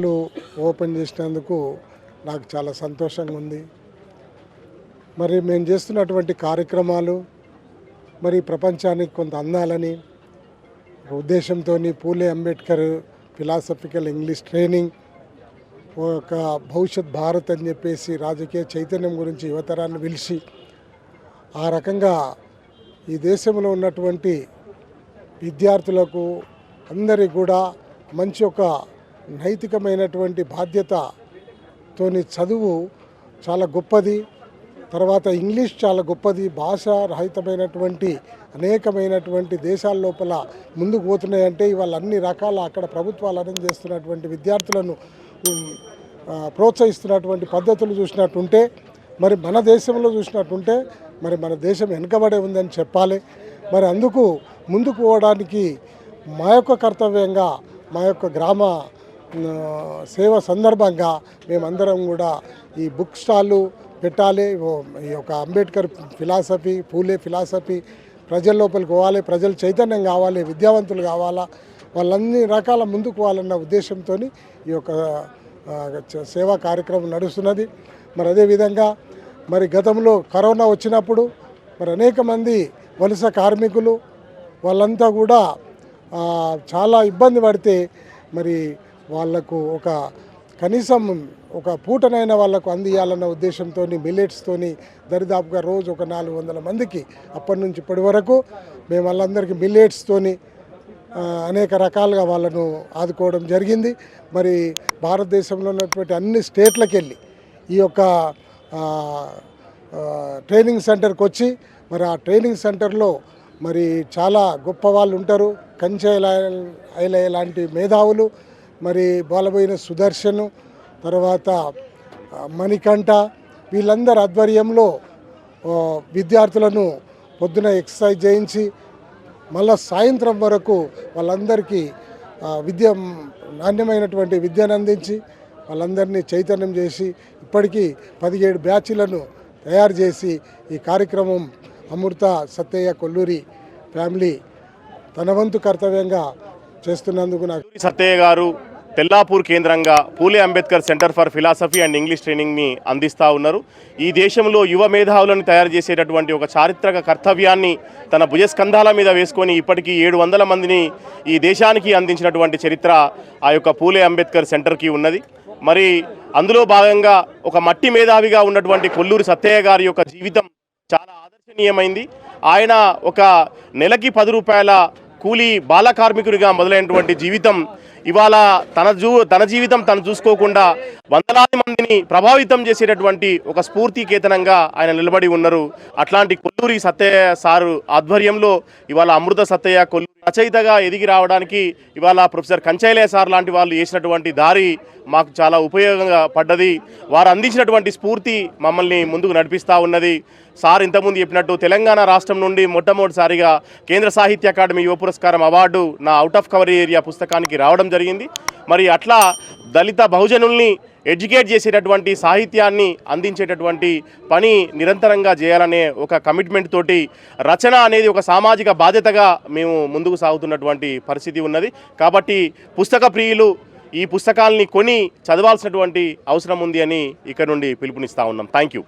ఇల్లు ఓపెన్ చేసినందుకు నాకు చాలా సంతోషంగా ఉంది. మరి మేము చేస్తున్నటువంటి కార్యక్రమాలు మరి ప్రపంచానికి కొంత అందాలని ఉద్దేశంతో Phule Ambedkar philosophical English training ఒక భవిష్యత్ భారత్ అని చెప్పేసి రాజకీయ చైతన్యం గురించి యువతరాన్ని పిలిచి ఆ రకంగా ఈ దేశంలో ఉన్నటువంటి విద్యార్థులకు అందరికి కూడా మంచి ఒక నైతికమైనటువంటి బాధ్యతతోని చదువు చాలా గొప్పది. తర్వాత ఇంగ్లీష్ చాలా గొప్పది. భాష రహితమైనటువంటి అనేకమైనటువంటి దేశాల లోపల ముందుకు పోతున్నాయంటే ఇవాళ అన్ని రకాల అక్కడ ప్రభుత్వాలు అరేంజ్ చేస్తున్నటువంటి విద్యార్థులను ప్రోత్సహిస్తున్నటువంటి పద్ధతులు చూసినట్టుంటే మరి మన దేశంలో చూసినట్టుంటే మరి మన దేశం వెనుకబడే ఉందని చెప్పాలి. మరి అందుకు ముందుకు పోవడానికి మా యొక్క కర్తవ్యంగా మా యొక్క గ్రామ సేవ సందర్భంగా మేమందరం కూడా ఈ బుక్ స్టాళ్ళు పెట్టాలి. ఈ యొక్క అంబేద్కర్ ఫిలాసఫీ పూలే ఫిలాసఫీ ప్రజల లోపలికి పోవాలి ప్రజలు చైతన్యం కావాలి విద్యావంతులు కావాలా వాళ్ళన్ని రకాల ముందుకు పోవాలన్న ఉద్దేశంతో ఈ యొక్క సేవా కార్యక్రమం నడుస్తున్నది. మరి అదేవిధంగా మరి గతంలో కరోనా వచ్చినప్పుడు మరి అనేక మంది వలస కార్మికులు వాళ్ళంతా కూడా చాలా ఇబ్బంది పడితే మరి వాళ్ళకు ఒక కనీసం ఒక పూటనైనా వాళ్ళకు అందియాలన్న ఉద్దేశంతో మిల్లెట్స్తోని దరిదాపుగా రోజు ఒక నాలుగు వందల మందికి అప్పటి నుంచి ఇప్పటి వరకు మేము వాళ్ళందరికీ మిల్లెట్స్తోని అనేక రకాలుగా వాళ్ళను ఆదుకోవడం జరిగింది. మరి భారతదేశంలో ఉన్నటువంటి అన్ని స్టేట్లకు వెళ్ళి ఈ యొక్క ట్రైనింగ్ సెంటర్కి వచ్చి మరి ఆ ట్రైనింగ్ సెంటర్లో మరి చాలా గొప్ప వాళ్ళు ఉంటారు. కంచె ఐలయ్య లాంటి మేధావులు మరి బాలబోయిన సుదర్శను తర్వాత మణికంఠ వీళ్ళందరి ఆధ్వర్యంలో విద్యార్థులను పొద్దున ఎక్సర్సైజ్ చేయించి మళ్ళా సాయంత్రం వరకు వాళ్ళందరికీ విద్య నాణ్యమైనటువంటి విద్యను అందించి వాళ్ళందరినీ చైతన్యం చేసి ఇప్పటికీ పదిహేడు బ్యాచ్లను తయారు చేసి ఈ కార్యక్రమం అమృత సత్తయ్య కొల్లూరి ఫ్యామిలీ తన వంతు కర్తవ్యంగా చేస్తున్నందుకు నాకు సత్తయ్య గారు తెల్లాపూర్ కేంద్రంగా Phule Ambedkar center for philosophy and English ట్రైనింగ్ని అందిస్తూ ఉన్నారు. ఈ దేశంలో యువ మేధావులను తయారు చేసేటటువంటి ఒక చారిత్రక కర్తవ్యాన్ని తన భుజస్కంధాల మీద వేసుకొని ఇప్పటికీ ఏడు వందల మందిని ఈ దేశానికి అందించినటువంటి చరిత్ర ఆ యొక్క పూలే అంబేద్కర్ సెంటర్కి ఉన్నది. మరి అందులో భాగంగా ఒక మట్టి మేధావిగా ఉన్నటువంటి కొల్లూరు సత్తయ్య గారి యొక్క జీవితం చాలా ఆదర్శనీయమైంది. ఆయన ఒక నెలకి పది రూపాయల కూలీ బాల కార్మికుడిగా మొదలైనటువంటి జీవితం ఇవాళ తన జూ తన జీవితం తను చూసుకోకుండా వందలాది మందిని ప్రభావితం చేసేటటువంటి ఒక స్ఫూర్తి కేతనంగా ఆయన నిలబడి ఉన్నారు. అట్లాంటి కొల్లూరి సత్యయ్య సారు ఆధ్వర్యంలో ఇవాళ అమృత సత్తయ్య కొల్లూరు రచయితగా ఎదిగి రావడానికి ఇవాళ ప్రొఫెసర్ కంచైలయ్య సార్ లాంటి వాళ్ళు చేసినటువంటి దారి మాకు చాలా ఉపయోగంగా పడ్డది. వారు అందించినటువంటి స్ఫూర్తి మమ్మల్ని ముందుకు నడిపిస్తూ ఉన్నది. సార్ ఇంతకుముందు చెప్పినట్టు తెలంగాణ రాష్ట్రం నుండి మొట్టమొదటిసారిగా కేంద్ర సాహిత్య అకాడమీ యువ పురస్కారం అవార్డు నా అవుట్ ఆఫ్ కవర్ ఏరియా పుస్తకానికి రావడం జరిగింది. మరి అట్లా దళిత బహుజనుల్ని ఎడ్యుకేట్ చేసేటటువంటి సాహిత్యాన్ని అందించేటటువంటి పని నిరంతరంగా చేయాలనే ఒక కమిట్మెంట్ తోటి రచన అనేది ఒక సామాజిక బాధ్యతగా మేము ముందుకు సాగుతున్నటువంటి పరిస్థితి ఉన్నది. కాబట్టి పుస్తక ప్రియులు ఈ పుస్తకాల్ని కొని చదవాల్సినటువంటి అవసరం ఉంది అని ఇక్కడ నుండి పిలుపునిస్తా ఉన్నాం. Thank you